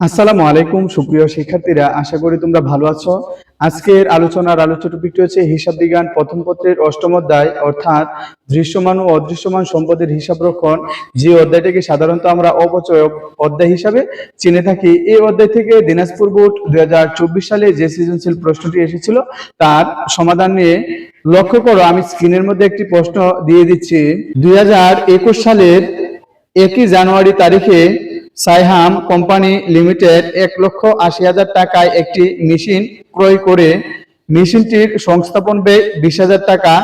আসসালামু আলাইকুম, সুপ্রিয় শিক্ষার্থীরা। আশা করি তোমরা ভালো আছো। আজকের আলোচনার আলোচ্য টপিকটি হচ্ছে হিসাব বিজ্ঞান প্রথম পত্রের অষ্টম অধ্যায়, অর্থাৎ দৃশ্যমান ও অদৃশ্যমান সম্পদের হিসাব রক্ষণ। যে অধ্যায়টিকে সাধারণত আমরা অপচয় অধ্যায় হিসাবে চিনে থাকি। এই অধ্যায় থেকে দিনাজপুর বোর্ড দুই হাজার চব্বিশ সালে যে সৃজনশীল প্রশ্নটি এসেছিল, তার সমাধান নিয়ে লক্ষ্য করো। আমি স্ক্রিনের মধ্যে একটি প্রশ্ন দিয়ে দিচ্ছি। দুই হাজার একুশ সালের একই জানুয়ারি তারিখে সাইহাম কোম্পানি লিমিটেড এক লক্ষ আশি হাজার টাকায় একটি মেশিন ক্রয় করে মেশিনটির সংস্থাপন ব্যয় বিশ হাজার টাকা,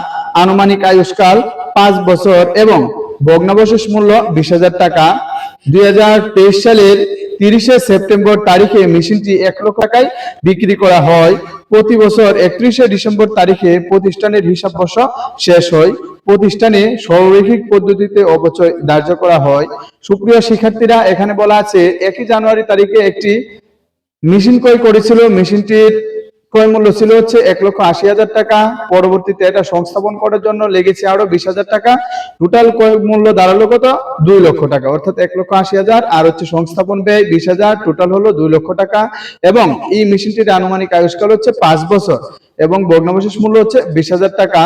আনুমানিক আয়ুষ্কাল পাঁচ বছর এবং ভগ্নাবশেষ মূল্য বিশ হাজার টাকা। দুই হাজার তেইশ সালের তিরিশে সেপ্টেম্বর তারিখে মেশিনটি এক লক্ষ টাকায় বিক্রি করা হয়। প্রতি বছর একত্রিশে ডিসেম্বর তারিখে প্রতিষ্ঠানের হিসাব বর্ষ শেষ হয়। প্রতিষ্ঠানে সরৈখিক পদ্ধতিতে অপচয় ধার্য করা হয়। সুপ্রিয় শিক্ষার্থীরা, এখানে বলা আছে, একই জানুয়ারি তারিখে একটি মেশিন ক্রয় করেছিল। মেশিনটির ক্রয় মূল্য ছিল হচ্ছে এক লক্ষ আশি হাজার টাকা। পরবর্তীতে এটা সংস্থাপন করার জন্য লেগেছে আরও বিশ হাজার টাকা। টোটাল ক্রয় মূল্য দাঁড়াল কত? দুই লক্ষ টাকা, অর্থাৎ এক লক্ষ আশি হাজার। আর হচ্ছে সংস্থাপন ব্যয় বিশ হাজার টোটাল হলো দুই লক্ষ টাকা। এবং এই মেশিনটির আনুমানিক আয়ুষ্কাল হচ্ছে পাঁচ বছর। এবং ভগ্নাবশেষ মূল্য হচ্ছে বিশ হাজার টাকা।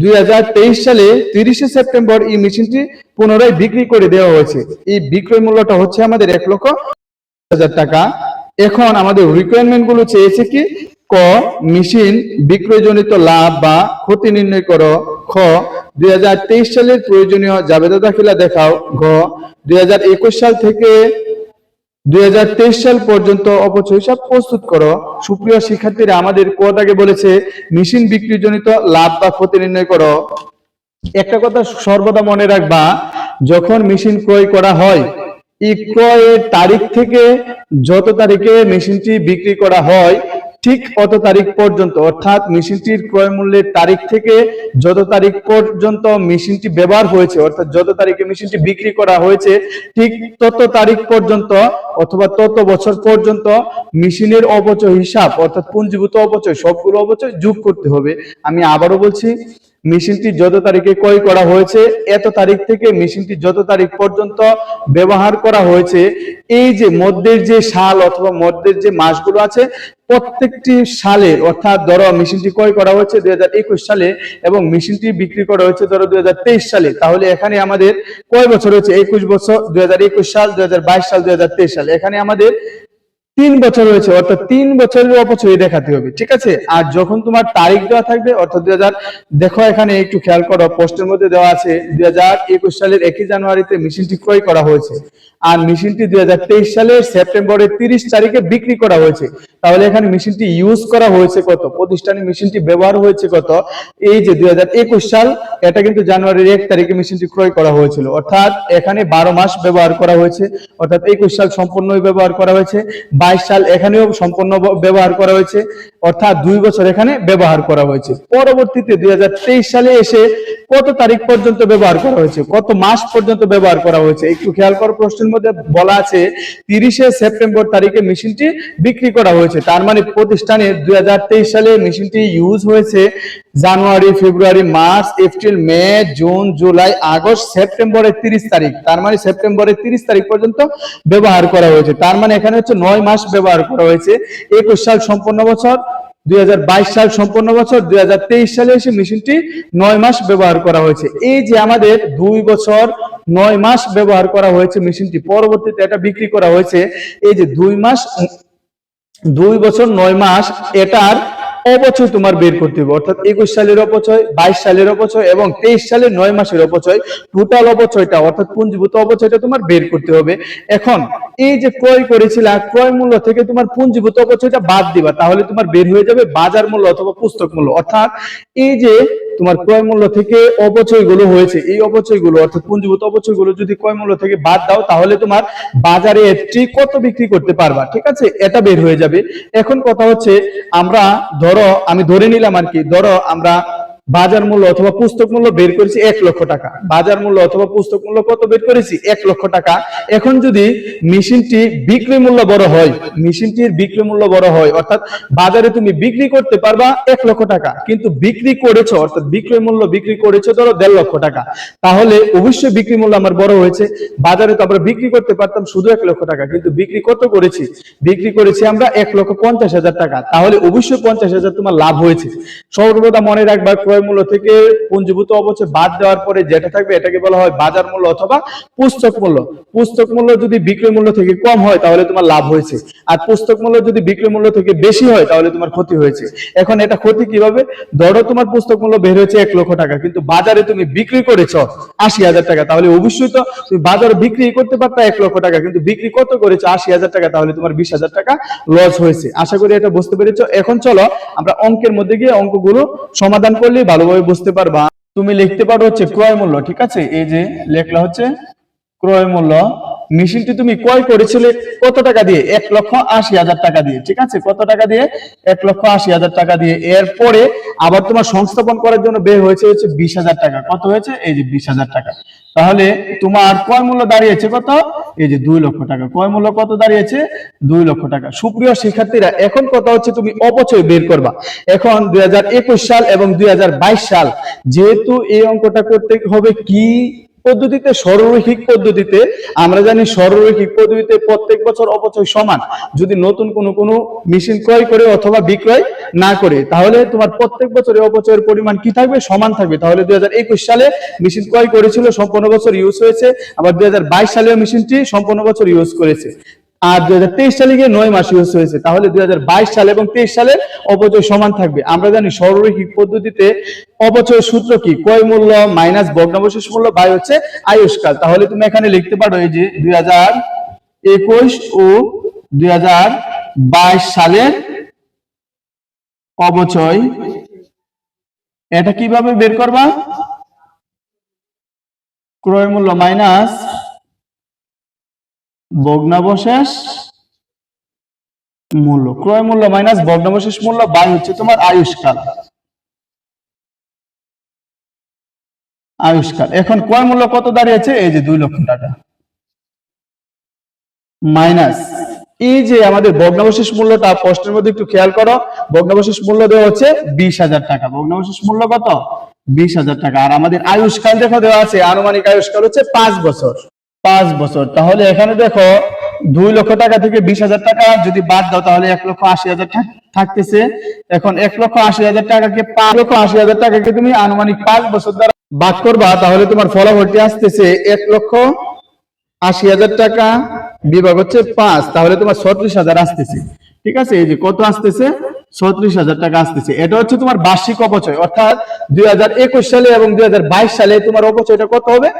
দুই হাজার তেইশ সালে তিরিশে সেপ্টেম্বর এই মেশিনটি পুনরায় বিক্রি করে দেওয়া হয়েছে। এই বিক্রয় মূল্যটা হচ্ছে আমাদের এক লক্ষ হাজার টাকা। এখন আমাদের রিকোয়ারমেন্টগুলো চেয়েছে কি? ক, মেশিন বিক্রয়জনিত লাভ বা ক্ষতি নির্ণয় করো। খ, দুই হাজার তেইশ সালের প্রয়োজনীয় জাবেদা দাখিলা দেখাও। ঘ, দুই সাল থেকে দুই হাজার তেইশ সাল পর্যন্ত অপচয় হিসাব প্রস্তুত করো। সুপ্রিয় শিক্ষার্থীরা, আমাদের কোয়াদাকে বলেছে, মেশিন বিক্রিজনিত লাভ বা ক্ষতি নির্ণয় করো। একটা কথা সর্বদা মনে রাখবা, যখন মেশিন ক্রয় করা হয়, এই ক্রয়ের তারিখ থেকে যত তারিখে মেশিনটি বিক্রি করা হয় ঠিক কত তারিখ পর্যন্ত? অর্থাৎ মেশিনটির ক্রয় মূল্যের তারিখ থেকে যত তারিখ পর্যন্ত মেশিনটি ব্যবহার হয়েছে, অর্থাৎ যত তারিখে মেশিনটি বিক্রি করা হয়েছে, ঠিক তত তারিখ পর্যন্ত অথবা তত বছর পর্যন্ত মেশিনের অপচয় হিসাব, অর্থাৎ পুঞ্জীভূত অপচয়, সবগুলো অপচয় যোগ করতে হবে। আমি আবারও বলছি মেশিনটি যত তারিখে ক্রয় করা হয়েছে, এত তারিখ থেকে মেশিনটি যত তারিখ পর্যন্ত ব্যবহার করা হয়েছে, এই যে মধ্যের যে সাল অথবা মধ্যের যে মাসগুলো আছে, প্রত্যেকটি সালের অর্থাৎ ধরো মেশিনটি ক্রয় করা হয়েছে দুই হাজার একুশ সালে এবং মেশিনটি বিক্রি করা হয়েছে ধরো দুই হাজার তেইশ সালে, তাহলে এখানে আমাদের কয় বছর হয়েছে? একুশ বছর, দুই হাজার একুশ সাল, দুই হাজার বাইশ সাল, দুই সাল। এখানে আমাদের তিন বছর হয়েছে অর্থাৎ তিন বছরের অপচয় দেখাতে হবে, ঠিক আছে? আর যখন তোমার তারিখ দেওয়া থাকবে, অর্থাৎ দুই দেখো এখানে একটু খেয়াল করো, পোস্টের মধ্যে দেওয়া আছে, দুই হাজার একুশ সালের একই জানুয়ারিতে মেশিনটি ক্রয় করা হয়েছে, আর মেশিনটি দুই হাজার তেইশ সালের সেপ্টেম্বরের তিরিশ তারিখে বিক্রি করা হয়েছে। তাহলে এখানে মেশিনটি ইউজ করা হয়েছে কত? প্রতিষ্ঠানে মেশিনটি ব্যবহার হয়েছে কত? এই যে দুই হাজার একুশ সাল এটা কিন্তু জানুয়ারির এক তারিখে মেশিনটি ক্রয় করা হয়েছিল। অর্থাৎ এখানে বারো মাস ব্যবহার করা হয়েছে। অর্থাৎ একুশ সাল সম্পূর্ণই ব্যবহার করা হয়েছে। বাইশ সাল এখানেও সম্পূর্ণ ব্যবহার করা হয়েছে। অর্থাৎ দুই বছর এখানে ব্যবহার করা হয়েছে। পরবর্তীতে দুই হাজার তেইশ সালে এসে কত তারিখ পর্যন্ত ব্যবহার করা হয়েছে? কত মাস পর্যন্ত ব্যবহার করা হয়েছে? একটু খেয়াল করো, প্রশ্নের মধ্যে বলা আছে, তিরিশে সেপ্টেম্বর তারিখে মেশিনটি বিক্রি করা হয়েছে। তার মানে প্রতিষ্ঠানে দুই হাজার তেইশ সালে মেশিনটি ইউজ হয়েছে। January, February, March, April, May, June, July, August, সেপ্টেম্বরের তিরিশ তারিখ। তার মানে সেপ্টেম্বরের তিরিশ তারিখ পর্যন্ত ব্যবহার করা হয়েছে। তার মানে এখানে হচ্ছে নয় মাস ব্যবহার করা হয়েছে। একুশ সাল সম্পূর্ণ বছর দু হাজার বাইশ সাল সম্পূর্ণ বছর, দুই হাজার তেইশ সালে এসে মেশিনটি নয় মাস ব্যবহার করা হয়েছে। এই যে আমাদের দুই বছর, নয় মাস ব্যবহার করা হয়েছে মেশিনটি, পরবর্তীতে এটা বিক্রি করা হয়েছে। এই যে দুই মাস, দুই বছর, নয় মাস, এটার অপচয় তোমার বের করতে হবে। অর্থাৎ একুশ সালের অপচয়, বাইশ সালের অপচয় এবং তেইশ সালের নয় মাসের অপচয় টোটাল অপচয়টা, অর্থাৎ পুঞ্জীভূত অপচয়টা তোমার বের করতে হবে। এখন, এই যে ক্রয় করেছিল, ক্রয় মূল্য থেকে তোমার পুঞ্জীভূত অপচয়টা বাদ দিবা, তাহলে তোমার বের হয়ে যাবে বাজার মূল্য অথবা পুস্তক মূল্য। অর্থাৎ এই যে তোমার ক্রয় মূল্য থেকে অপচয়গুলো হয়েছে। এই অপচয়গুলো অর্থাৎ পুঞ্জীভূত অপচয়গুলো যদি ক্রয় মূল্য থেকে বাদ দাও, তাহলে তোমার বাজারে এটি কত বিক্রি করতে পারবা? ঠিক আছে? এটা বের হয়ে যাবে। এখন কথা হচ্ছে, আমরা ধরো, আমি ধরে নিলাম আর কি, ধরো আমরা বাজার মূল্য অথবা পুস্তক মূল্য বের করেছি এক লক্ষ টাকা। বাজার মূল্য অথবা পুস্তক মূল্য কত বের করেছি? এক লক্ষ টাকা। এখন যদি মেশিনটি বিক্রি মূল্য বড় হয়, মেশিনটির বিক্রি মূল্য বড় হয়, অর্থাৎ বাজারে তুমি বিক্রি করতে পারবা এক লক্ষ টাকা, কিন্তু বিক্রি করেছ, অর্থাৎ বিক্রয় মূল্য বিক্রি করেছ ধরো দেড় লক্ষ টাকা, তাহলে অবশ্যই বিক্রি মূল্য আমার বড় হয়েছে। বাজারে তো আমরা বিক্রি করতে পারতাম শুধু এক লক্ষ টাকা, কিন্তু বিক্রি কত করেছি? বিক্রি করেছি আমরা এক লক্ষ পঞ্চাশ হাজার টাকা। তাহলে অবশ্যই পঞ্চাশ হাজার তোমার লাভ হয়েছে। সর্বদা মনে রাখবা ক্রয় মূল্য থেকে পুঞ্জীভূত অবচয় বাদ দেওয়ার পরে যেটা থাকবে এটাকে বলা হয় বাজার মূল্য অথবা পুস্তক মূল্য। পুস্তক মূল্য যদি বিক্রয় মূল্য থেকে কম হয়, তাহলে তোমার লাভ হয়েছে। আর পুস্তক মূল্য যদি বিক্রয় মূল্য থেকে বেশি হয়, তাহলে তোমার ক্ষতি হয়েছে। এখন এটা ক্ষতি কীভাবে? ধরো তোমার পুস্তক মূল্য বের হয়েছে এক লক্ষ টাকা, কিন্তু বাজারে তুমি বিক্রি করেছ আশি হাজার টাকা, তাহলে অবশ্যই তো তুমি বাজারে বিক্রি করতে পারতা এক লক্ষ টাকা, কিন্তু বিক্রি কত করেছ আশি হাজার টাকা, তাহলে তোমার বিশ হাজার টাকা লস হয়েছে। আশা করি এটা বুঝতে পেরেছ। এখন চলো আমরা অঙ্কের মধ্যে গিয়ে অঙ্কগুলো সমাধান করলে ভালোভাবে বুঝতে পারবা। তুমি লিখতে পারো হচ্ছে ক্রয় মূল্য, ঠিক আছে? এই যে লেখলা হচ্ছে ক্রয় মূল্য। মেশিনটি তুমি ক্রয় করেছিলে কত টাকা দিয়ে? এক লক্ষ আশি হাজার টাকা দিয়ে, ঠিক আছে? কত টাকা দিয়ে? এক লক্ষ আশি হাজার টাকা দিয়ে। এরপরে আবার তোমার সংস্থাপন করার জন্য বের হয়েছে হচ্ছে বিশ হাজার টাকা। কত হয়েছে? এই যে বিশ হাজার টাকা। তাহলে তোমার কয় মূল্য দাঁড়িয়েছে কত? এই যে দুই লক্ষ টাকা। ক্রয় মূল্য কত দাঁড়িয়েছে? দুই লক্ষ টাকা। সুপ্রিয় শিক্ষার্থীরা, এখন কথা হচ্ছে তুমি অপচয় বের করবা। এখন দুই হাজার একুশ সাল এবং দুই হাজার বাইশ সাল, যেহেতু এই অঙ্কটা করতে হবে কি? পদ্ধতিতে, সর্বরৈখিক পদ্ধতিতে, আমরা জানি সর্বরৈখিক পদ্ধতিতে প্রত্যেক বছর অপচয় সমান। যদি নতুন কোনো কোনো মেশিন ক্রয় করে অথবা বিক্রয় না করে, তাহলে তোমার প্রত্যেক বছর অপচয়ের পরিমাণ কি থাকবে? সমান থাকবে। তাহলে দুই হাজার একুশ সালে মেশিন ক্রয় করেছিল, সম্পূর্ণ বছর ইউজ হয়েছে। আবার দুই হাজার বাইশ সালেও মেশিনটি সম্পূর্ণ বছর ইউজ করেছে। আর দুই হাজার তেইশ সালে গিয়ে নয় মাস ইউজ হয়েছে। তাহলে দুই হাজার বাইশ সাল এবং তেইশ সালে অপচয় সমান থাকবে। আমরা জানি সরলরৈখিক পদ্ধতিতে অপচয় সূত্র কি? ক্রয় মূল্য মাইনাস ভগ্নাবশেষ মূল্য বাই হচ্ছে আয়ুষ্কাল তাহলে তুমি এখানে লিখতে পারো এই যে দুই হাজার একুশ ও দুই হাজার বাইশ সালের অবচয় এটা কীভাবে বের করবা? ক্রয় মূল্য মাইনাস ভগ্নাবশেষ মূল্য, ক্রয় মূল্য মাইনাস ভগ্নাবশেষ মূল্য বাই হচ্ছে তোমার আয়ুষ্কাল। আয়ুষ্কাল, এখন ক্রয় মূল্য কত দাঁড়িয়েছে? এই যে দুই লক্ষ টাকা। মাইনাস এই যে আমাদের ভগ্নাবশেষ মূল্যটা প্রশ্নের মধ্যে একটু খেয়াল করো, ভগ্নাবশেষ মূল্য দেওয়া হচ্ছে বিশ হাজার টাকা। ভগ্নাবশেষ মূল্য কত? বিশ হাজার টাকা। আর আমাদের আয়ুষ্কাল দেখো দেওয়া আছে, আনুমানিক আয়ুষ্কাল হচ্ছে পাঁচ বছর। পাঁচ বছর। তাহলে এখানে দেখো দুই লক্ষ টাকা থেকে বিশ হাজার টাকা যদি বাদ দাও, তাহলে এক লক্ষ আশি হাজার থাক- থাকতেছে। এখন এক লক্ষ আশি হাজার টাকাকে পাঁচ লক্ষ আশি হাজার টাকাকে তুমি আনুমানিক পাঁচ বছর দ্বারা বাদ করবা, তাহলে তোমার ফলাফলটি আসতেছে এক লক্ষ আশি হাজার টাকা, বিভাগ হচ্ছে পাঁচ, তাহলে তোমার ছত্রিশ হাজার আসতেছে। ঠিক আছে? এই যে কত আসতেছে? ছত্রিশ হাজার টাকা আসতেছে। এটা হচ্ছে তোমার বার্ষিক অপচয়, অর্থাৎ দুই হাজার একুশ সালে এবং দুই হাজার বাইশ সালে তোমার অপচয়টা কত হবে?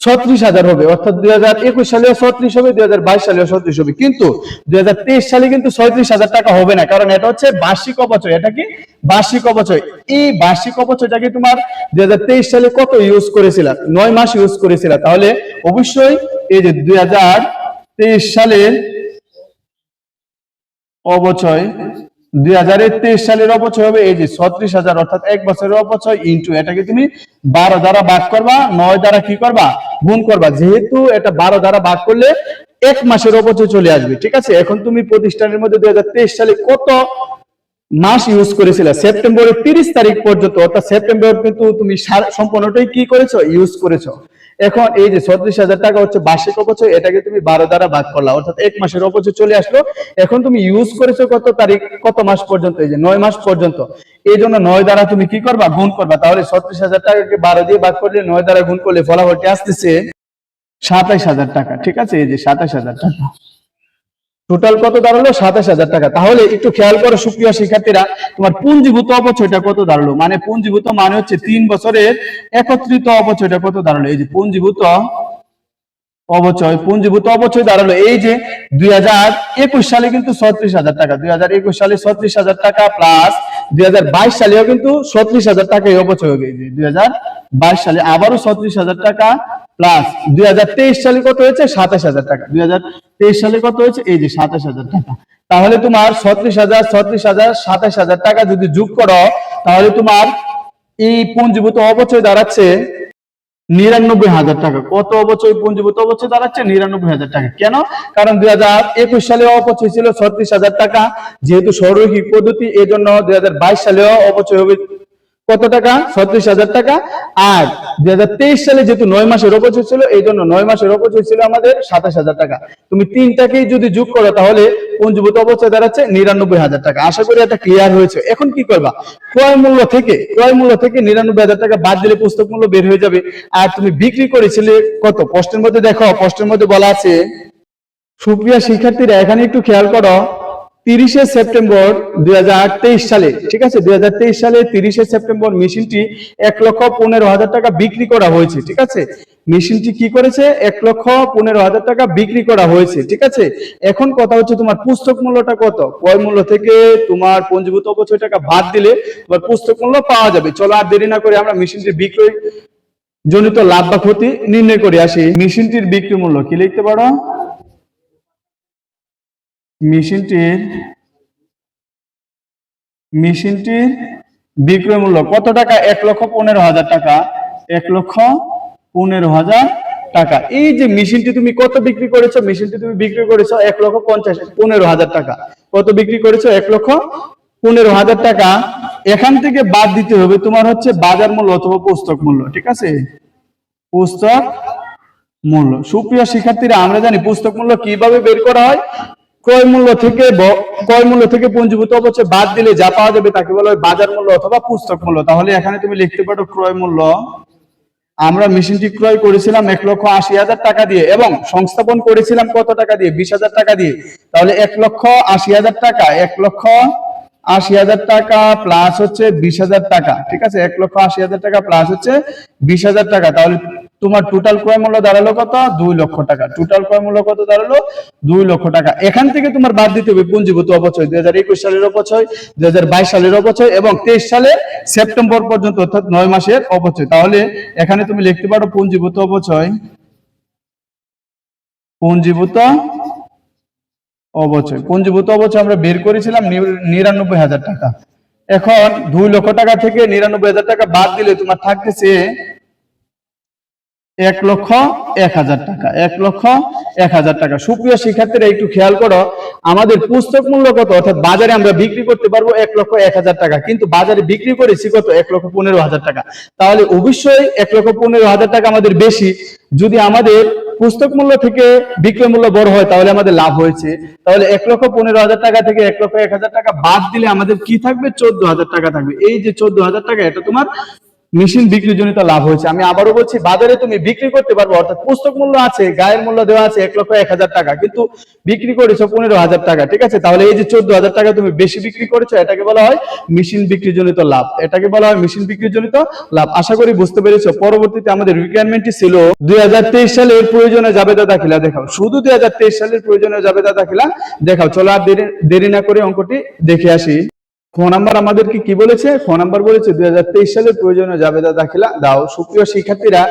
ছত্রিশ হাজার হবে, অর্থাৎ দুই হাজার একুশ সালেও ছত্রিশ হবে, দুই হাজার বাইশ সালেও ছত্রিশ হবে। কিন্তু দুই হাজার তেইশ সালে কিন্তু ছয়ত্রিশ হাজার টাকা হবে না, কারণ এটা হচ্ছে বার্ষিক অপচয়, এটা কি? বার্ষিক অপচয়। এই বার্ষিক অপচয়টাকে তোমার? দুই হাজার তেইশ সালে কত ইউজ করেছিল? নয় মাস ইউজ করেছিল। তাহলে অবশ্যই এই যে দুই হাজার তেইশ সালের অবচয় সালের অপচয় হবে। এই যে ছত্রিশ হাজার, অর্থাৎ এক বছরের অপচয় ইন্টু এটাকে তুমি বারো দ্বারা করবা, নয় দ্বারা কি করবা? গুণ করবা। যেহেতু এটা বারো দ্বারা করলে এক মাসের অপচয় চলে আসবে, ঠিক আছে? এখন তুমি প্রতিষ্ঠানের মধ্যে দুই হাজার তেইশ সালে কত মাস ইউজ করেছিল? সেপ্টেম্বরের তিরিশ তারিখ পর্যন্ত, অর্থাৎ সেপ্টেম্বর কিন্তু তুমি সম্পূর্ণটাই কি করেছ? ইউজ করেছ। এখন এই যে ছত্রিশ হাজার টাকা হচ্ছে বার্ষিক অপচয়, এটাকে তুমি বারো দ্বারা ভাগ করলা, অর্থাৎ এক মাসের অপচয় চলে আসলো। এখন তুমি ইউজ করেছ কত তারিখ, কত মাস পর্যন্ত? এই যে নয় মাস পর্যন্ত। এই জন্য নয় দ্বারা তুমি কি করবা? গুণ করবা। তাহলে ছত্রিশ হাজার টাকাকে বারো দিয়ে ভাগ করলে নয় দ্বারা গুণ করলে ফলাফলটি আসতেছে সাতাইশ হাজার টাকা, ঠিক আছে? এই যে সাতাইশ হাজার টাকা। টোটাল কত দাঁড়াল? সাতাশ হাজার টাকা। তাহলে একটু খেয়াল করো, সুপ্রিয় শিক্ষার্থীরা, তোমার পুঞ্জীভূত অপচয়টা কত দাঁড়াল? মানে পুঞ্জীভূত মানে হচ্ছে তিন বছরের একত্রিত অপচয়টা কত দাঁড়াল? এই যে পুঞ্জীভূত অবচয় পুঞ্জীভূত অবচয় দাঁড়াল। এই যে দুই হাজার একুশ সালে কিন্তু ছত্রিশ হাজার টাকা, দুই হাজার একুশ সালে ছত্রিশ হাজার টাকা প্লাস দুই হাজার বাইশ সালেও কিন্তু ছত্রিশ হাজার টাকা অবচয় হবে। এই যে দুই হাজার বাইশ সালে আবারও ছত্রিশ হাজার টাকা প্লাস দুই হাজার তেইশ সালে কত হয়েছে? সাতাশ হাজার টাকা। দুই হাজার তেইশ সালে কত হয়েছে? এই যে সাতাশ হাজার টাকা। তাহলে তোমার ছত্রিশ হাজার ছত্রিশ হাজার, সাতাশ হাজার টাকা যদি যোগ করো, তাহলে তোমার এই পুঞ্জীভূত অবচয় দাঁড়াচ্ছে নিরানব্বই হাজার টাকা। কত অবচয় পুঞ্জীভূত অবচয় দাঁড়াচ্ছে? নিরানব্বই হাজার টাকা। কেন? কারণ দুই হাজার একুশ সালে অপচয় ছিল ছত্রিশ হাজার টাকা। যেহেতু সৌরহিক পদ্ধতি এই জন্য দুই হাজার বাইশ সালেও অপচয় হবে কত টাকা? ছত্রিশ হাজার টাকা। আর দুই হাজার তেইশ সালে যেহেতু নয় মাসের অপচয় ছিল এই জন্য নয় মাসের অপচয় ছিল আমাদের সাতাশ হাজার টাকা। তুমি তিনটাকেই যদি যোগ করো, তাহলে পুঞ্জীভূত অপচয় দাঁড়াচ্ছে নিরানব্বই হাজার টাকা। আশা করি এটা ক্লিয়ার হয়েছে। এখন কি করবা? ক্রয় মূল্য থেকে, ক্রয় মূল্য থেকে নিরানব্বই হাজার টাকা বাদ দিলে পুস্তক মূল্য বের হয়ে যাবে। আর তুমি বিক্রি করেছিলে কত? পোস্টের মধ্যে দেখো পোস্টের মধ্যে বলা আছে, সুপ্রিয়া শিক্ষার্থীরা এখানে একটু খেয়াল করো। তিরিশে সেপ্টেম্বর দুই হাজার তেইশ সালে, ঠিক আছে? দুই হাজার তেইশ সালে তিরিশে সেপ্টেম্বর মেশিনটি এক লক্ষ পনেরো হাজার টাকা বিক্রি করা হয়েছে, ঠিক আছে? মেশিনটি কি করেছে? এক লক্ষ পনেরো হাজার টাকা বিক্রি করা হয়েছে, ঠিক আছে? এখন কথা হচ্ছে তোমার পুস্তক মূল্যটা কত? ক্রয় মূল্য থেকে তোমার পঞ্জীভূত অপচয় টাকা বাদ দিলে তোমার পুস্তক মূল্য পাওয়া যাবে। চলো আর দেরি না করে আমরা মেশিনটি বিক্রয় জনিত লাভ বা ক্ষতি নির্ণয় করে আসি। মেশিনটির বিক্রি মূল্য কি লিখতে পারো? মেশিনটির মেশিনটির বিক্রয় মূল্য কত টাকা? এক লক্ষ পনেরো হাজার টাকা। এক লক্ষ পনেরো হাজার টাকা। এই যে মেশিনটি তুমি কত বিক্রি করেছ? মেশিনটি তুমি বিক্রি করেছ এক লক্ষ পঞ্চাশ, পনেরো হাজার টাকা। কত বিক্রি করেছ? এক লক্ষ পনেরো হাজার টাকা। এখান থেকে বাদ দিতে হবে তোমার হচ্ছে বাজার মূল্য অথবা পুস্তক মূল্য, ঠিক আছে? পুস্তক মূল্য। সুপ্রিয় শিক্ষার্থীরা, আমরা জানি পুস্তক মূল্য কীভাবে বের করা হয়? ক্রয় মূল্য থেকে ক্রয় মূল্য থেকে পুঞ্জিভূত অবশ্যই বাদ দিলে যা পাওয়া যাবে তাকে বলা হয় বাজার মূল্য অথবা পুস্তক মূল্য। তাহলে এখানে তুমি লিখতে পারো ক্রয় মূল্য। আমরা মেশিনটি ক্রয় করেছিলাম এক লক্ষ আশি হাজার টাকা দিয়ে এবং সংস্থাপন করেছিলাম কত টাকা দিয়ে? বিশ হাজার টাকা দিয়ে। তাহলে এক লক্ষ আশি হাজার টাকা, এক লক্ষ আশি হাজার টাকা প্লাস হচ্ছে বিশ হাজার টাকা, ঠিক আছে? এক লক্ষ আশি হাজার টাকা প্লাস হচ্ছে বিশ হাজার টাকা। তাহলে তোমার টোটাল ক্রয় মূল্য দাঁড়াল কত? দুই লক্ষ টাকা। টোটাল ক্রয় মূল্য কত দাঁড়াল? দুই লক্ষ টাকা। এখান থেকে তোমার বাদ দিতে হবে পুঞ্জীভূত অপচয় দুই হাজার একুশ সালের অপচয় দুই হাজার বাইশ সালের অপচয় এবং তেইশ সালে সেপ্টেম্বর পর্যন্ত, অর্থাৎ নয় মাসের অপচয় তাহলে এখানে তুমি লিখতে পারো পুঞ্জীভূত অপচয় পুঞ্জীভূত অবচয়। পুঞ্জীভূত অবচয়? আমরা বের করেছিলাম নিরানব্বই হাজার টাকা। এখন দুই লক্ষ টাকা থেকে নিরানব্বই হাজার টাকা বাদ দিলে তোমার থাকতেছে এক লক্ষ এক হাজার টাকা। এক লক্ষ এক হাজার টাকা। সুপ্রিয় শিক্ষার্থীরা একটু খেয়াল করো আমাদের পুস্তক মূল্য কত? অর্থাৎ বাজারে আমরা বিক্রি করতে পারব এক লক্ষ এক হাজার টাকা কিন্তু বাজারে বিক্রি করেছি কত? এক লক্ষ পনেরো হাজার টাকা। তাহলে অবশ্যই এক লক্ষ পনেরো হাজার টাকা আমাদের বেশি। যদি আমাদের পুস্তক মূল্য থেকে বিক্রয় মূল্য বড় হয়, তাহলে আমাদের লাভ হয়েছে। তাহলে এক লক্ষ পনেরো হাজার টাকা থেকে এক লক্ষ এক হাজার টাকা বাদ দিলে আমাদের কি থাকবে? চোদ্দ হাজার টাকা থাকবে। এই যে চোদ্দ হাজার টাকা, এটা তোমার মেশিন বিক্রি জনিত লাভ হয়েছে। আমি আবারও বলছি, বাজারে তুমি বিক্রি করতে পারব, অর্থাৎ পুস্তক মূল্য আছে, গায়ের মূল্য দেওয়া আছে এক লক্ষ এক হাজার টাকা, কিন্তু বিক্রি করেছ পনেরো হাজার টাকা, ঠিক আছে? তাহলে এই যে চোদ্দ হাজার টাকা তুমি বেশি বিক্রি করেছ, এটাকে বলা হয় মেশিন বিক্রি জনিত লাভ। এটাকে বলা হয় মেশিন বিক্রি জনিত লাভ। আশা করি বুঝতে পেরেছ, পরবর্তীতে আমাদের রিকোয়ারমেন্টটি ছিল দুই সালের প্রয়োজনে যাবে দাদা খিলা দেখাও, শুধু দুই হাজার তেইশ সালের প্রয়োজনে যাবে দাদা দাখিলা। দেখাও, চলো আর দেরি না করে অঙ্কটি দেখে আসি। ফোন নাম্বার আমাদেরকে কি বলেছে? ফোন নাম্বার বলেছে, দুই হাজার তেইশ সালের প্রয়োজনীয় জাবেদা দাখিলা দাও। সুপ্রিয় শিক্ষার্থীরা,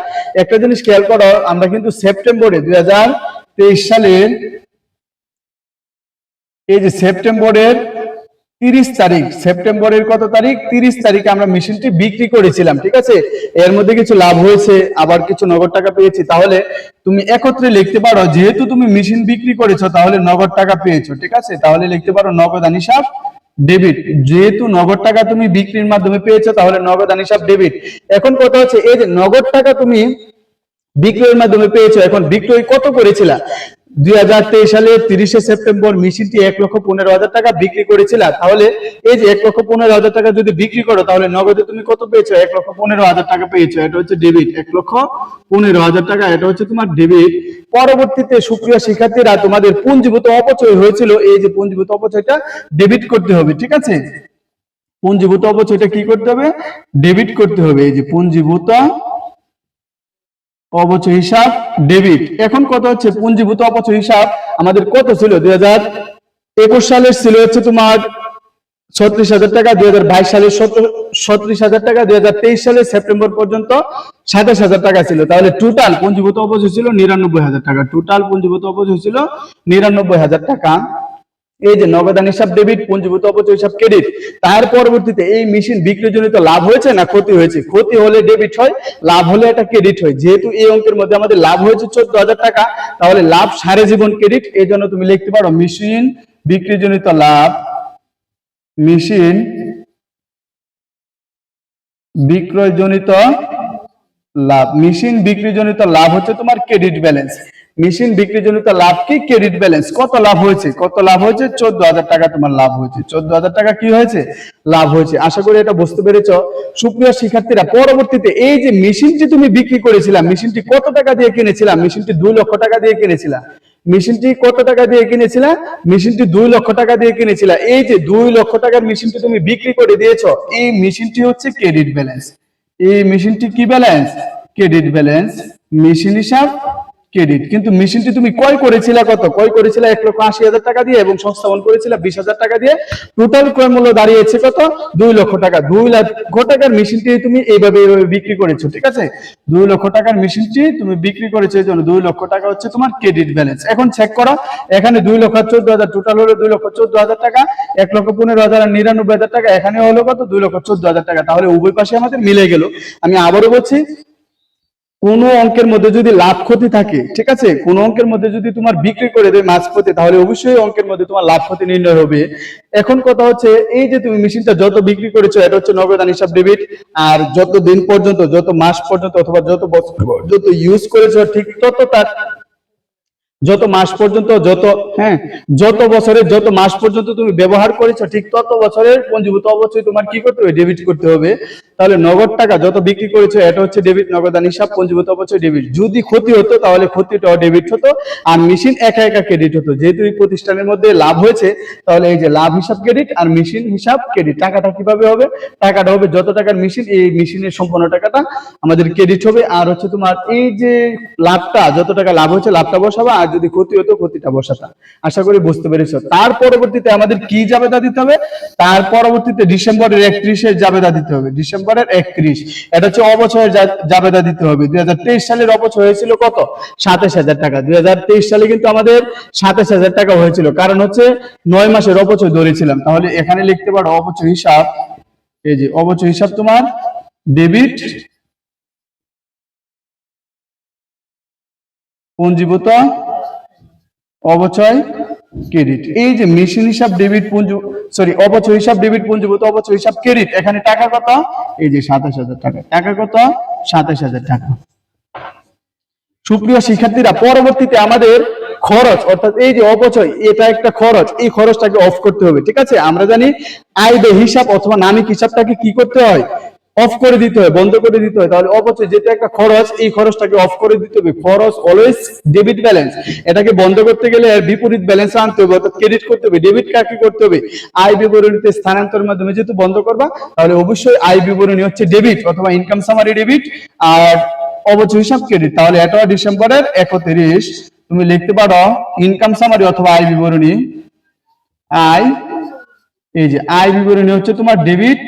একটা জিনিস খেয়াল করো, আমরা কিন্তু সেপ্টেম্বরে দুই সালের, এই যে সেপ্টেম্বরের তিরিশ তারিখ, সেপ্টেম্বরের কত তারিখ? তিরিশ তারিখে আমরা মেশিনটি বিক্রি করেছিলাম, ঠিক আছে? এর মধ্যে কিছু লাভ হয়েছে, আবার কিছু নগদ টাকা পেয়েছি। তাহলে তুমি একত্রে লিখতে পারো, যেহেতু তুমি মেশিন বিক্রি করেছ, তাহলে নগদ টাকা পেয়েছ, ঠিক আছে? তাহলে লিখতে পারো নগদান হিসাব ডেবিট। যেহেতু নগদ টাকা তুমি বিক্রির মাধ্যমে পেয়েছ, তাহলে নগদ নগদান হিসাব ডেবিট। এখন কথা হচ্ছে, এই যে নগদ টাকা তুমি বিক্রয়ের মাধ্যমে পেয়েছ, এখন বিক্রয় কত করেছিলা? দুই হাজার তেইশ সালে তিরিশে সেপ্টেম্বর এক লক্ষ পনেরো হাজার টাকা বিক্রি করেছিল। তাহলে এই যে এক লক্ষ পনেরো হাজার টাকা যদি বিক্রি করো, তাহলে নগদে তুমি কত পেয়েছ? এক লক্ষ পনেরো হাজার টাকা পেয়েছ, এটা হচ্ছে ডেবিট এক লক্ষ পনেরো হাজার টাকা, এটা হচ্ছে তোমার ডেবিট পরবর্তীতে সুপ্রিয় শিক্ষার্থীরা, তোমাদের পুঞ্জীভূত অপচয় হয়েছিল। এই যে পুঞ্জীভূত অপচয়টা ডেবিট করতে হবে, ঠিক আছে? পুঞ্জীভূত অপচয়টা কি করতে হবে? ডেবিট করতে হবে। এই যে পুঞ্জীভূত অবচয় হিসাব ডেবিট এখন কত হচ্ছে? পুঞ্জীভূত অপচয় হিসাব আমাদের কত ছিল? দুই হাজার একুশ সালের ছিল হচ্ছে তোমার ছত্রিশ হাজার টাকা, দুই হাজার বাইশ সালের ছত্রিশ হাজার টাকা, দুই হাজার তেইশ সালের সেপ্টেম্বর পর্যন্ত সাতাশ হাজার টাকা ছিল। তাহলে টোটাল পুঞ্জীভূত অপচয় ছিল নিরানব্বই হাজার টাকা। টোটাল পুঞ্জীভূত অপচয় ছিল নিরানব্বই হাজার টাকা। এই যে নগদান হিসাব ডেবিট পুঞ্জীভূত অপচয় হিসাব ক্রেডিট তার পরবর্তীতে এই মেশিন বিক্রিজনিত লাভ হয়েছে না ক্ষতি হয়েছে? ক্ষতি হলে ডেবিট হয়, লাভ হলে এটা ক্রেডিট হয়। যেহেতু এই অঙ্কের মধ্যে আমাদের লাভ হয়েছে চোদ্দ হাজার টাকা, তাহলে লাভ সারে জীবন ক্রেডিট এই জন্য তুমি লিখতে পারো মেশিন বিক্রিজনিত লাভ মেশিন বিক্রয়জনিত লাভ মেশিন বিক্রিজনিত লাভ হচ্ছে তোমার ক্রেডিট ব্যালেন্স মেশিন বিক্রিজনিত লাভ কি? Credit balance. কত লাভ হয়েছে? কত লাভ হয়েছে? চোদ্দ হাজার টাকা তোমার লাভ হয়েছে। চোদ্দ হাজার টাকা কি হয়েছে? লাভ হয়েছে। আশা করি এটা বুঝতে পেরেছ। সুপ্রিয় শিক্ষার্থীরা, পরবর্তীতে এই যে মেশিনটি তুমি বিক্রি করেছিলাম মেশিনটি কত টাকা দিয়ে কিনেছিলাম মেশিনটি দুই লক্ষ টাকা দিয়ে কিনেছিলাম মেশিনটি কত টাকা দিয়ে কিনেছিলা? মেশিনটি দুই লক্ষ টাকা দিয়ে কিনেছিলা। এই যে দুই লক্ষ টাকার মেশিনটি তুমি বিক্রি করে দিয়েছ, এই মেশিনটি হচ্ছে ক্রেডিট ব্যালেন্স। এই মেশিনটি কি ব্যালেন্স? Credit balance. মেশিন হিসাব ক্রেডিট কিন্তু মেশিনটি তুমি ক্রয় করেছিলে কত? ক্রয় করেছিলে এক লক্ষ আশি হাজার টাকা দিয়ে এবং সংস্থাপন করেছিলে বিশ হাজার টাকা দিয়ে। টোটাল ক্রয় মূল্য দাঁড়িয়েছে কত? দুই লক্ষ টাকা। দুই লক্ষ টাকার মেশিনটি তুমি এইভাবে এইভাবে বিক্রি করেছ, ঠিক আছে? দুই লক্ষ টাকার মেশিনটি তুমি বিক্রি করেছ এই জন্য দুই লক্ষ টাকা হচ্ছে তোমার ক্রেডিট ব্যালেন্স এখন চেক করো, এখানে দুই লক্ষ চোদ্দ হাজার টোটাল হলো দুই লক্ষ চোদ্দ হাজার টাকা, এক লক্ষ পনেরো হাজার আর নিরানব্বই হাজার টাকা। এখানে হলো কত? দুই লক্ষ চোদ্দ হাজার টাকা। তাহলে উভয় পাশে আমাদের মিলে গেল। আমি আবারও বলছি কোন অঙ্কের মধ্যে যদি লাভ ক্ষতি থাকে, ঠিক আছে? কোন অঙ্কের মধ্যে যদি তোমার বিক্রি করে দেয় মাছ ক্ষতি, তাহলে অবশ্যই অঙ্কের মধ্যে তোমার লাভ ক্ষতি নির্ণয় হবে। এখন কথা হচ্ছে, এই যে তুমি মেশিনটা যত বিক্রি করেছ, এটা হচ্ছে নগদান হিসাব ডেবিট আর যত দিন পর্যন্ত, যত মাস পর্যন্ত অথবা যত বছর যত ইউজ করেছ, ঠিক তত তার যত মাস পর্যন্ত, যত হ্যাঁ যত বছরের, যত মাস পর্যন্ত তুমি ব্যবহার করেছ, ঠিক তত বছরের পঞ্জীভূত অবশ্যই তোমার কি করতে হবে? ডেবিট করতে হবে। তাহলে নগদ টাকা যত বিক্রি করেছ, এটা হচ্ছে ডেবিট নগদান হিসাব পঞ্জীভূত অবশ্যই ডেবিট যদি ক্ষতি হতো, তাহলে ক্ষতিটাও ডেবিট হতো আর মেশিন একা একা ক্রেডিট হতো। যেহেতু এই প্রতিষ্ঠানের মধ্যে লাভ হয়েছে, তাহলে এই যে লাভ, হিসাব ক্রেডিট আর মেশিন হিসাব ক্রেডিট টাকাটা কীভাবে হবে? টাকাটা হবে যত টাকার মেশিন এই মেশিনের সম্পূর্ণ টাকাটা আমাদের ক্রেডিট হবে। আর হচ্ছে তোমার এই যে লাভটা, যত টাকা লাভ হয়েছে, লাভটা বসাবা, আর যদি ক্ষতি হতো, ক্ষতিটা বসাতা। আশা করি বুঝতে পেরেছ। তার পরবর্তীতে আমাদের কি জাবেদা দিতে হবে? তার পরবর্তীতে ডিসেম্বরের একত্রিশে জাবেদা দিতে হবে। ডিসেম্বরের একত্রিশ। এটা হচ্ছে অবচয়ের জা- জাবেদা দিতে হবে। দুই সালের অবচয় হয়েছিল কত? সাতাশ হাজার টাকা। দুই সালে কিন্তু আমাদের সাতাশ হাজার টাকা হয়েছিল। কারণ হচ্ছে নয় মাসের অপচয় ধরেছিলাম। তাহলে এখানে লিখতে পারো অপচয় হিসাব। এই যে অবচয় হিসাব তোমার ডেবিট পঞ্জীভূত অবচয় ক্রেডিট। এই যে মেশিন হিসাব ডেবিট পুঞ্জ সরি অবচয় হিসাব ডেবিট পুঞ্জীভূত অবচয় হিসাব ক্রেডিট এখানে টাকা কত? এই যে সাতাশ হাজার টাকা। টাকা কত? সাতাশ হাজার টাকা। সুপ্রিয় শিক্ষার্থীরা, পরবর্তীতে আমাদের খরচ, অর্থাৎ এই যে অপচয়, এটা একটা খরচ। এই খরচটাকে অফ করতে হবে, ঠিক আছে? আমরা জানি আয় ব্যয় হিসাব অথবা নামিক হিসাবটাকে কি করতে হয়? অফ করে দিতে হয়, বন্ধ করে দিতে হয়। তাহলে অপচয় যেটা একটা খরচ, এই খরচটাকে অফ করে দিতে হবে। খরচ অলওয়েজ ডেবিট ব্যালেন্স এটাকে বন্ধ করতে গেলে এর বিপরীত ব্যালেন্স আনতে হবে, অর্থাৎ ক্রেডিট করতে হবে। ডেবিট কাকে করতে হবে? আয় বিবরণীতে স্থানান্তরের মাধ্যমে যেহেতু বন্ধ করবা, তাহলে অবশ্যই আয় বিবরণী হচ্ছে ডেবিট অথবা ইনকাম সামারি ডেবিট আর অবচয় হিসাব ক্রেডিট তাহলে এটা ডিসেম্বরের একত্রিশ। তুমি লিখতে পারো ইনকাম সামারি অথবা আয় বিবরণী। আয়, এই যে আয় বিবরণী হচ্ছে তোমার ডেবিট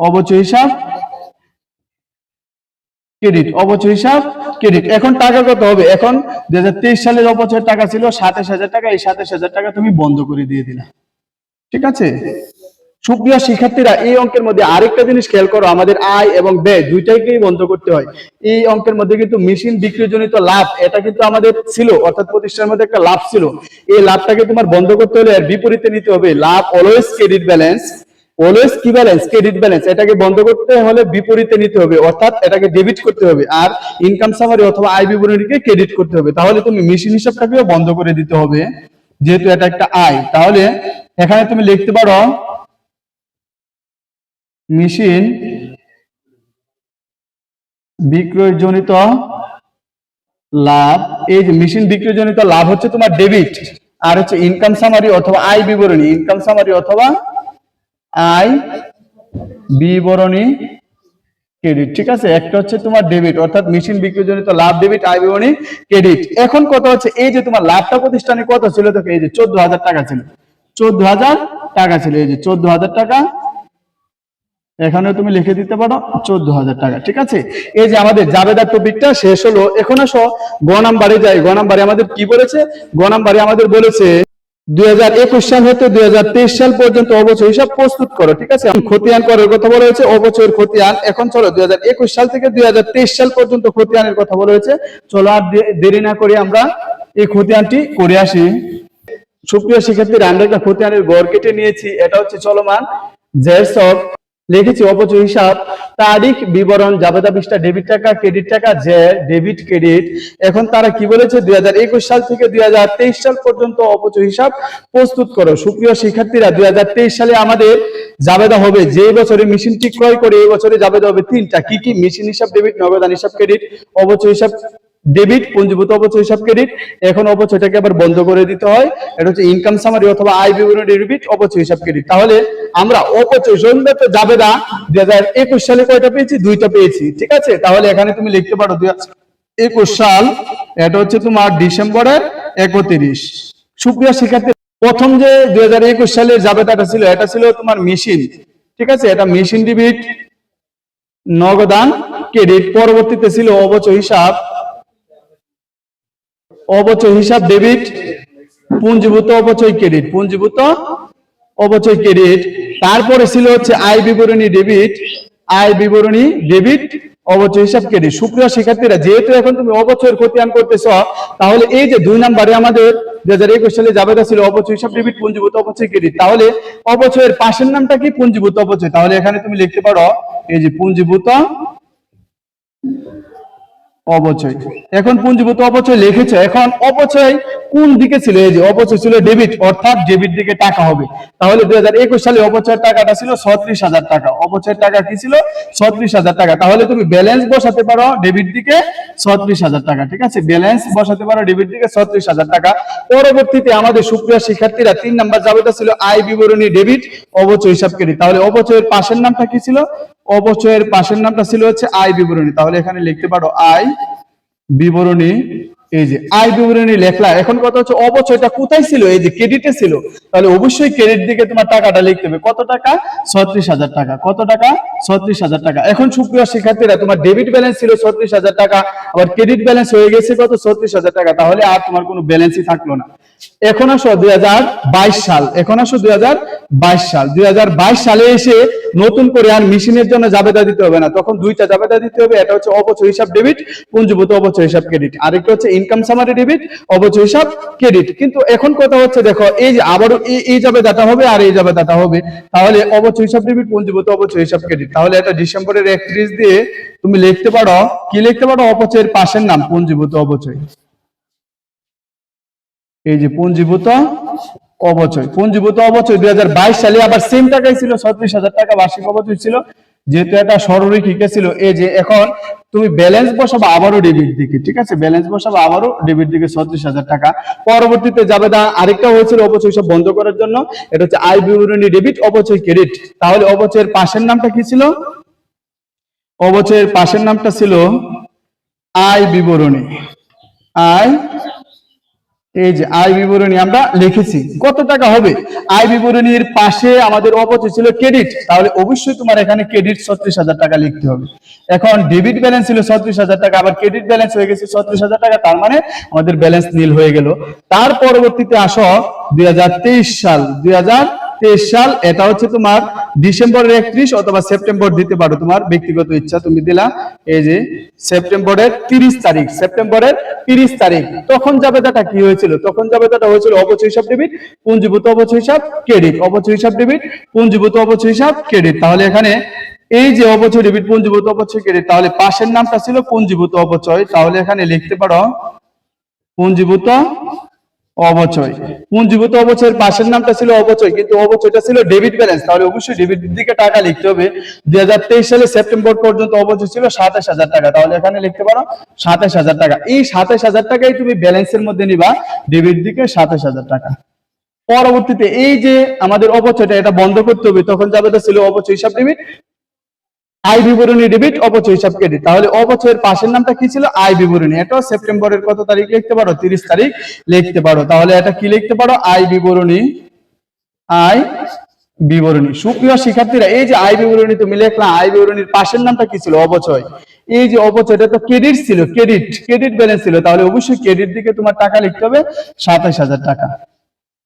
অবচয় হিসাব ক্রেডিট অবচয় হিসাব ক্রেডিট এখন টাকা কত হবে? এখন দুই হাজার তেইশ সালের অবচয়ের টাকা ছিল সাতাশ হাজার টাকা। এই সাতাশ হাজার টাকা তুমি বন্ধ করে দিয়ে দিলা। ঠিক আছে? সুপ্রিয় শিক্ষার্থীরা, এই অঙ্কের মধ্যে আরেকটা জিনিস খেয়াল করো, আমাদের আয় এবং ব্যয় দুইটাকেই বন্ধ করতে হয়। এই অঙ্কের মধ্যে কিন্তু মেশিন বিক্রিজনিত লাভ, এটা কিন্তু আমাদের ছিল, অর্থাৎ প্রতিষ্ঠানের মধ্যে একটা লাভ ছিল। এই লাভটাকে তোমার বন্ধ করতে হলে বিপরীতে নিতে হবে। লাভ অলওয়েজ ক্রেডিট ব্যালেন্স অলওয়েজ কি ব্যালেন্স ক্রেডিট ব্যালেন্স এটাকে বন্ধ করতে হলে বিপরীতে নিতে হবে, অর্থাৎ এটাকে ডেবিট করতে হবে। আর ইনকাম সামারি অথবা আয় বিবরণীকে ক্রেডিট করতে হবে। তাহলে তুমি মেশিন হিসাবটাকেও বন্ধ করে দিতে হবে, যেহেতু এটা একটা আয় তাহলে এখানে তুমি লিখতে পারো মেশিন বিক্রয়জনিত লাভ। এই যে মেশিন বিক্রয়জনিত লাভ হচ্ছে তোমার ডেবিট আর হচ্ছে ইনকাম সামারি অথবা আয় বিবরণী ইনকাম সামারি অথবা আয় বিবরণী ক্রেডিট, ঠিক আছে? একটা হচ্ছে তোমার ডেবিট, অর্থাৎ মেশিন বিক্রিজনিত লাভ ডেবিট আয় বিবরণী ক্রেডিট। এখন কত হচ্ছে? এই যে তোমার লাভটা প্রতিষ্ঠানে কত ছিল? তোকে এই যে চোদ্দ হাজার টাকা ছিল। চোদ্দ হাজার টাকা ছিল, এই যে চোদ্দ হাজার টাকা। এখানে তুমি লিখে দিতে পারো চোদ্দ হাজার টাকা, ঠিক আছে? এই যে আমাদের জাবেদার টপিকটা শেষ হলো। এখন আসো, গ নাম্বারে যাই। গ নাম্বারে আমাদের কি বলেছে? গ নাম্বারে আমাদের বলেছে দুই হাজার একুশ সাল হতে দুই সাল পর্যন্ত অবচয় হিসাব প্রস্তুত করো, ঠিক আছে? খতিয়ান করার কথা বলা হয়েছে অবচয়ের খতিয়ান। এখন চলো, দুই হাজার একুশ সাল থেকে দুই হাজার তেইশ সাল পর্যন্ত খতিয়ানের কথা বলা হয়েছে। চলো আর দেরি না করে আমরা এই খতিয়ানটি করে আসি। সুপ্রিয় শিক্ষার্থীরা, আমরা একটা খতিয়ানের গড় কেটে নিয়েছি, এটা হচ্ছে চলমান লিখেছি অপচয় হিসাব, তারিখ, বিবরণ জাবেদা বিশটা ডেবিট টাকা ক্রেডিট টাকা, যে ডেবিট ক্রেডিট এখন তারা কি বলেছে? দুই হাজার একুশ সাল থেকে দুই হাজার তেইশ সাল পর্যন্ত অপচয় হিসাব প্রস্তুত করো। সুপ্রিয় শিক্ষার্থীরা, দুই হাজার তেইশ সালে আমাদের জাবেদা হবে। যে বছরে মেশিনটি ক্রয় করে, এই বছরে জাবেদা হবে তিনটা। কি কি মেশিন হিসাব ডেবিট নগদান হিসাব ক্রেডিট অপচয় হিসাব ডেবিট পুঞ্জীভূত অপচয় হিসাব ক্রেডিট এখন অপচয়টাকে আবার বন্ধ করে দিতে হয়। এটা হচ্ছে ইনকাম সামারি অথবা আয় বিবরণী ডেবিট অপচয় হিসাব ক্রেডিট তাহলে আমরা অপচয় সন্ধ্যা যাবে না, দুই হাজার একুশ সালে কয়টা পেয়েছি? দুইটা পেয়েছি, ঠিক আছে? তাহলে এখানে তুমি লিখতে পারো দুই একুশ সাল, এটা হচ্ছে তোমার ডিসেম্বরের একত্রিশ। সুপ্রিয় শিক্ষার্থী, প্রথম যে দুই হাজার একুশ সালের জাবেদাটা ছিল, এটা ছিল তোমার মেশিন ঠিক আছে? এটা মেশিন ডেবিট নগদান ক্রেডিট পরবর্তীতে ছিল অবচয় হিসাব অবচয় হিসাব ডেবিট পুঞ্জীভূত অবচয় ক্রেডিট পুঞ্জীভূত অবচয় ক্রেডিট তারপরে ছিল হচ্ছে আয় বিবরণী ডেবিট আয় বিবরণী ডেবিট অবচয় হিসাব ক্রেডিট সুপ্রিয় শিক্ষার্থীরা, যেহেতু এখন তুমি অবচয়ের খতিয়ান করতেছ, তাহলে এই যে দুই নম্বরে আমাদের দুই হাজার একুশ সালে জাবেদা ছিল, অবচয় হিসাব ডেবিট পুঞ্জীভূত অবচয় ক্রেডিট তাহলে অবচয়ের পাশের নামটা কি? পুঞ্জীভূত অবচয়। তাহলে এখানে তুমি লিখতে পারো, এই যে পুঞ্জীভূত অবচয়। এখন পুঞ্জীভূত অপচয় লিখেছে। এখন অপচয় কোন দিকে ছিল? এই যে অপচয় ছিল ডেবিট অর্থাৎ ডেবিট দিকে টাকা হবে। তাহলে দুই হাজার একুশ সালে অপচয়ের টাকাটা ছিল ছত্রিশ হাজার টাকা। অপচয়ের টাকা কি ছিল? ছত্রিশ হাজার টাকা। তাহলে তুমি ব্যালেন্স বসাতে পারো ডেবিট দিকে ছত্রিশ হাজার টাকা, ঠিক আছে? ব্যালেন্স বসাতে পারো ডেবিট দিকে ছত্রিশ হাজার টাকা। পরবর্তীতে আমাদের সুপ্রিয় শিক্ষার্থীরা তিন নাম্বার জাবেদা ছিল আয় বিবরণী ডেবিট অবচয় হিসাব করি তাহলে অবচয়ের পাশের নামটা কি ছিল? অবচয়ের পাশের নামটা ছিল হচ্ছে আয় বিবরণী। তাহলে এখানে লিখতে পারো আয় বিবরণী এই যে আয় বিবরণী লেখলা, এখন কথা হচ্ছে অবচয়টা কোথায় ছিল? এই যে ক্রেডিটে ছিল। তাহলে অবশ্যই ক্রেডিট দিকে তোমার টাকাটা লিখতে হবে। কত টাকা? ছত্রিশ হাজার টাকা। কত টাকা? ছত্রিশ হাজার টাকা। এখন সুপ্রিয় শিক্ষার্থীরা, তোমার ডেবিট ব্যালেন্স ছিল ছত্রিশ হাজার টাকা, আবার ক্রেডিট ব্যালেন্স হয়ে গেছে কত? ছত্রিশ হাজার টাকা। তাহলে আর তোমার কোনো ব্যালেন্সই থাকল না। এখন আসো দু হাজার বাইশ সাল। এখন আসো দুই হাজার বাইশ সাল। দুই হাজার বাইশ সালে এসে নতুন করে আর মেশিনের জন্য জাবেদা দিতে হবে না। তখন দুইটা জাবেদা দিতে হবে। এটা হচ্ছে অবচয় হিসাব ডেবিট পুঞ্জীভূত অবচয় হিসাব ক্রেডিট আরেকটা হচ্ছে ইনকাম সামারি ডেবিট অবচয় হিসাব ক্রেডিট কিন্তু এখন কথা হচ্ছে, দেখো, এই যে আবারও এই এই জাবেদাটা হবে আর এই জাবেদাটা হবে। তাহলে অবচয় হিসাব ডেবিট পুঞ্জীভূত অবচয় হিসাব ক্রেডিট তাহলে এটা ডিসেম্বরের একত্রিশ দিয়ে তুমি লিখতে পারো, কি লিখতে পারো? অপচয়ের পাশের নাম, পুঞ্জীভূত অবচয়। এই যে পুঞ্জীভূত অবচয়। পুঞ্জীভূত অবচয় দুই হাজার বাইশ সালে আবার সেম টাকাই ছিল, ছত্রিশ হাজার টাকা বার্ষিক অবচয় ছিল। যেহেতু একটা সরলরেখিকা ছিল, এই যে এখন তুমি ব্যালেন্স বসাবো আবারও ডেবিট দিকে, ঠিক আছে? ব্যালেন্স বসাবো আবারও ডেবিট দিকে ছত্রিশ হাজার টাকা। পরবর্তীতে যাবে আরেকটা হয়েছিল অবচয় সব বন্ধ করার জন্য, এটা হচ্ছে আয় বিবরণী ডেবিট অবচয় ক্রেডিট তাহলে অবচয়ের পাশের নামটা কি ছিল? অবচয়ের পাশের নামটা ছিল আয় বিবরণী। আয় এই যে আয় বিবরণী আমরা লিখেছি। কত টাকা হবে? আয় বিবরণীর পাশে আমাদের অপচয় ছিল ক্রেডিট। তাহলে অবশ্যই তোমার এখানে ক্রেডিট ছত্রিশ হাজার টাকা লিখতে হবে। এখন ডেবিট ব্যালেন্স ছিল ছত্রিশ হাজার টাকা, আবার ক্রেডিট ব্যালেন্স হয়ে গেছে ছত্রিশ হাজার টাকা, তার মানে আমাদের ব্যালেন্স নীল হয়ে গেল। তার পরবর্তীতে আসো দুই হাজার তেইশ সাল, দুই হাজার তেইশ সাল এটা হচ্ছে তোমার ডিসেম্বরের একত্রিশ অথবা সেপ্টেম্বর দিতে পারো তোমার ব্যক্তিগত ইচ্ছা তুমি দিলা। এই যে সেপ্টেম্বরের তিরিশ তারিখ, সেপ্টেম্বরের তিরিশ তারিখ। তখন জাবেদাটা কি হয়েছিল? তখন জাবেদাটা হয়েছিল অবচয় হিসাব ডেবিট পুঞ্জীভূত অবচয় হিসাব ক্রেডিট অবচয় হিসাব ডেবিট পুঞ্জীভূত অবচয় হিসাব ক্রেডিট তাহলে এখানে এই যে অবচয় ডেবিট পুঞ্জীভূত অবচয় ক্রেডিট তাহলে পাশের নামটা ছিল পুঞ্জীভূত অবচয় তাহলে এখানে লিখতে পারো, পুঞ্জীভূত অবচয়। পুঞ্জীভূত অবচয়ের পাশের নামটা ছিল অবচয়, কিন্তু অবচয়টা ছিল ডেবিট ব্যালেন্স। তাহলে অবশ্যই ডেবিট দিকে টাকা লিখতে হবে। দুই সালে সেপ্টেম্বর পর্যন্ত অবচয় ছিল সাতাশ হাজার টাকা। তাহলে এখানে লিখতে পারো সাতাশ হাজার টাকা। এই সাতাশ হাজার টাকাই তুমি ব্যালেন্সের মধ্যে নিবা ডেবিট দিকে সাতাশ হাজার টাকা। পরবর্তীতে এই যে আমাদের অবচয়টা, এটা বন্ধ করতে হবে। তখন যাবে ছিল অবচয় হিসাব ডেবিট। আয় বিবরণী ডেবিট অবচয় হিসাব ক্রেডিট তাহলে অবচয়ের পাশের নামটা কি ছিল? আয় বিবরণী। এটা সেপ্টেম্বরের কত তারিখ? লিখতে পারো, তিরিশ তারিখ লিখতে পারো। তাহলে এটা কি লিখতে পারো? আয় বিবরণী আয় বিবরণী। সুপ্রিয় শিক্ষার্থীরা, এই যে আয় বিবরণী তুমি লিখলাম আয় বিবরণীর পাশের নামটা কি ছিল? অবচয় এই যে অবচয়টা তো ক্রেডিট ছিল ক্রেডিট ক্রেডিট ব্যালেন্স ছিল। তাহলে অবশ্যই ক্রেডিট দিকে তোমার টাকা লিখতে হবে সাতাশ হাজার টাকা।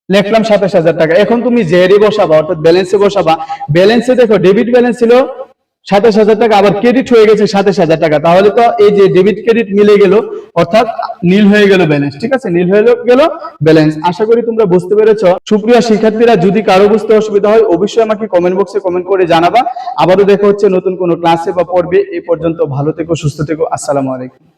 লিখলাম সাতাশ হাজার টাকা। এখন তুমি জেরি বসাবা, অর্থাৎ ব্যালেন্সে বসাবা। ব্যালেন্সে দেখো ডেবিট ব্যালেন্স ছিল সাতাশ হাজার টাকা, আবার ক্রেডিট হয়ে গেছে সাতাশ হাজার টাকা। তাহলে তো এই যে ডেবিট ক্রেডিট মিলে গেল, অর্থাৎ নীল হয়ে গেল ব্যালেন্স ঠিক আছে? নীল হয়ে গেল ব্যালেন্স আশা করি তোমরা বুঝতে পেরেছ। সুপ্রিয়, শিক্ষার্থীরা, যদি কারও বুঝতে অসুবিধা হয়, অবশ্যই আমাকে কমেন্ট বক্সে কমেন্ট করে জানাবা। আবারও দেখা হচ্ছে নতুন কোনো ক্লাসে বা পড়বে এ পর্যন্ত ভালো থেকো, সুস্থ থেকো। আসসালামু আলাইকুম।